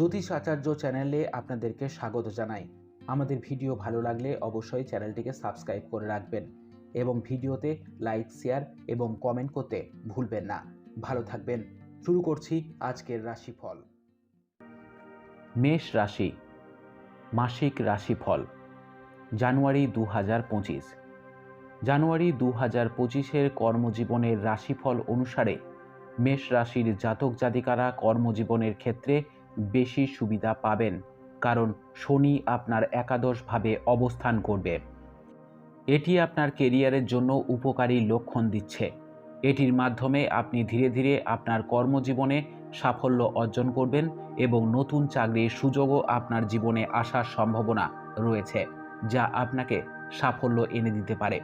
জ্যোতিষ আচার্য চ্যানেলে আপনাদেরকে স্বাগত জানাই। আমাদের ভিডিও ভালো লাগলে অবশ্যই চ্যানেলটিকে সাবস্ক্রাইব করে রাখবেন এবং ভিডিওতে লাইক, শেয়ার এবং কমেন্ট করতে ভুলবেন না। ভালো থাকবেন। শুরু করছি আজকের রাশিফল। মেষ রাশি, মাসিক রাশিফল, জানুয়ারি দু হাজার পঁচিশ। জানুয়ারি দু হাজার পঁচিশের কর্মজীবনের রাশিফল অনুসারে মেষ রাশির জাতক জাতিকারা কর্মজীবনের ক্ষেত্রে বেশি সুবিধা পাবেন, কারণ শনি আপনার একাদশভাবে অবস্থান করবে। এটি আপনার কেরিয়ারের জন্য উপকারী লক্ষণ দিচ্ছে। এটির মাধ্যমে আপনি ধীরে ধীরে আপনার কর্মজীবনে সাফল্য অর্জন করবেন এবং নতুন চাকরির সুযোগও আপনার জীবনে আসার সম্ভাবনা রয়েছে, যা আপনাকে সাফল্য এনে দিতে পারে।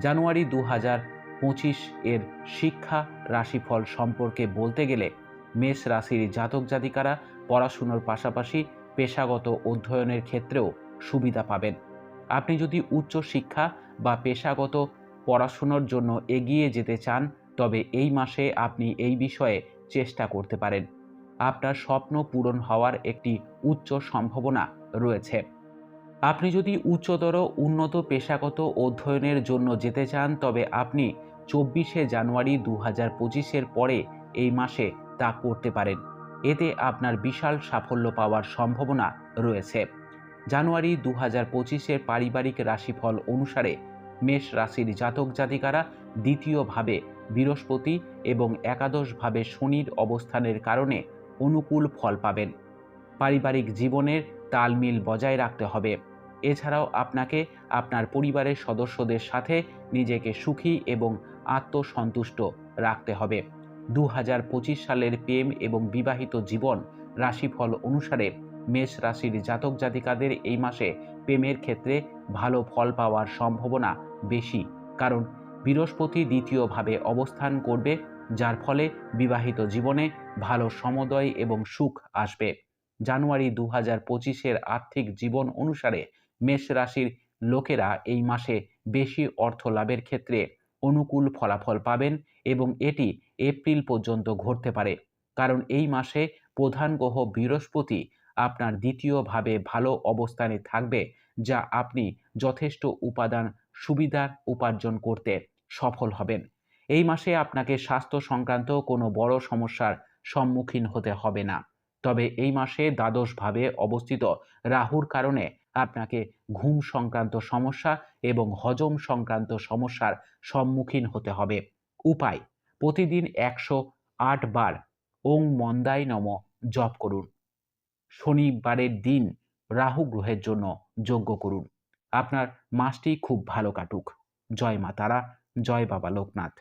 জানুয়ারি দু হাজার পঁচিশ এর শিক্ষা রাশিফল সম্পর্কে বলতে গেলে মেষ রাশির জাতক জাতিকারা পড়াশুনোর পাশাপাশি পেশাগত অধ্যয়নের ক্ষেত্রেও সুবিধা পাবেন। আপনি যদি উচ্চ শিক্ষা বা পেশাগত পড়াশুনোর জন্য এগিয়ে যেতে চান, তবে এই মাসে আপনি এই বিষয়ে চেষ্টা করতে পারেন। আপনার স্বপ্ন পূরণ হওয়ার একটি উচ্চ সম্ভাবনা রয়েছে। আপনি যদি উচ্চতর উন্নত পেশাগত অধ্যয়নের জন্য যেতে চান, তবে আপনি চব্বিশে জানুয়ারি দু হাজার পঁচিশের পরে এই মাসে তা করতে পারেন। এতে আপনার বিশাল সাফল্য পাওয়ার সম্ভাবনা রয়েছে। জানুয়ারি দু হাজার পঁচিশের পারিবারিক রাশিফল অনুসারে মেষ রাশির জাতক জাতিকারা দ্বিতীয়ভাবে বৃহস্পতি এবং একাদশভাবে শনির অবস্থানের কারণে অনুকূল ফল পাবেন। পারিবারিক জীবনের তালমিল বজায় রাখতে হবে। এছাড়াও আপনাকে আপনার পরিবারের সদস্যদের সাথে নিজেকে সুখী এবং আত্মসন্তুষ্ট রাখতে হবে। দু হাজার পঁচিশ সালের প্রেম এবং বিবাহিত জীবন রাশিফল অনুসারে মেষ রাশির জাতক জাতিকাদের এই মাসে প্রেমের ক্ষেত্রে ভালো ফল পাওয়ার সম্ভাবনা বেশি। কারণ বৃহস্পতি দ্বিতীয়ভাবে অবস্থান করবে, যার ফলে বিবাহিত জীবনে ভালো সমদয় এবং সুখ আসবে। জানুয়ারি দু হাজার পঁচিশের আর্থিক জীবন অনুসারে মেষ রাশির লোকেরা এই মাসে বেশি অর্থ লাভের ক্ষেত্রে অনুকূল ফলাফল পাবেন এবং এটি এপ্রিল পর্যন্ত ঘটতে পারে। কারণ এই মাসে প্রধান গ্রহ বৃহস্পতি আপনার দ্বিতীয়ভাবে ভালো অবস্থানে থাকবে, যা আপনি যথেষ্ট উপাদান সুবিধার উপার্জন করতে সফল হবেন। এই মাসে আপনাকে স্বাস্থ্য সংক্রান্ত কোনো বড় সমস্যার সম্মুখীন হতে হবে না। তবে এই মাসে দ্বাদশভাবে অবস্থিত রাহুর কারণে আপনাকে ঘুম সংক্রান্ত সমস্যা এবং হজম সংক্রান্ত সমস্যার সম্মুখীন হতে হবে। উপায় প্রতিদিন একশো আট বার ওং মন্দাই নম জপ করুন। শনিবারের দিন রাহু গ্রহের জন্য যোগ্য করুন। আপনার মাসটি খুব ভালো কাটুক। জয় মা তারা, জয় বাবা লোকনাথ।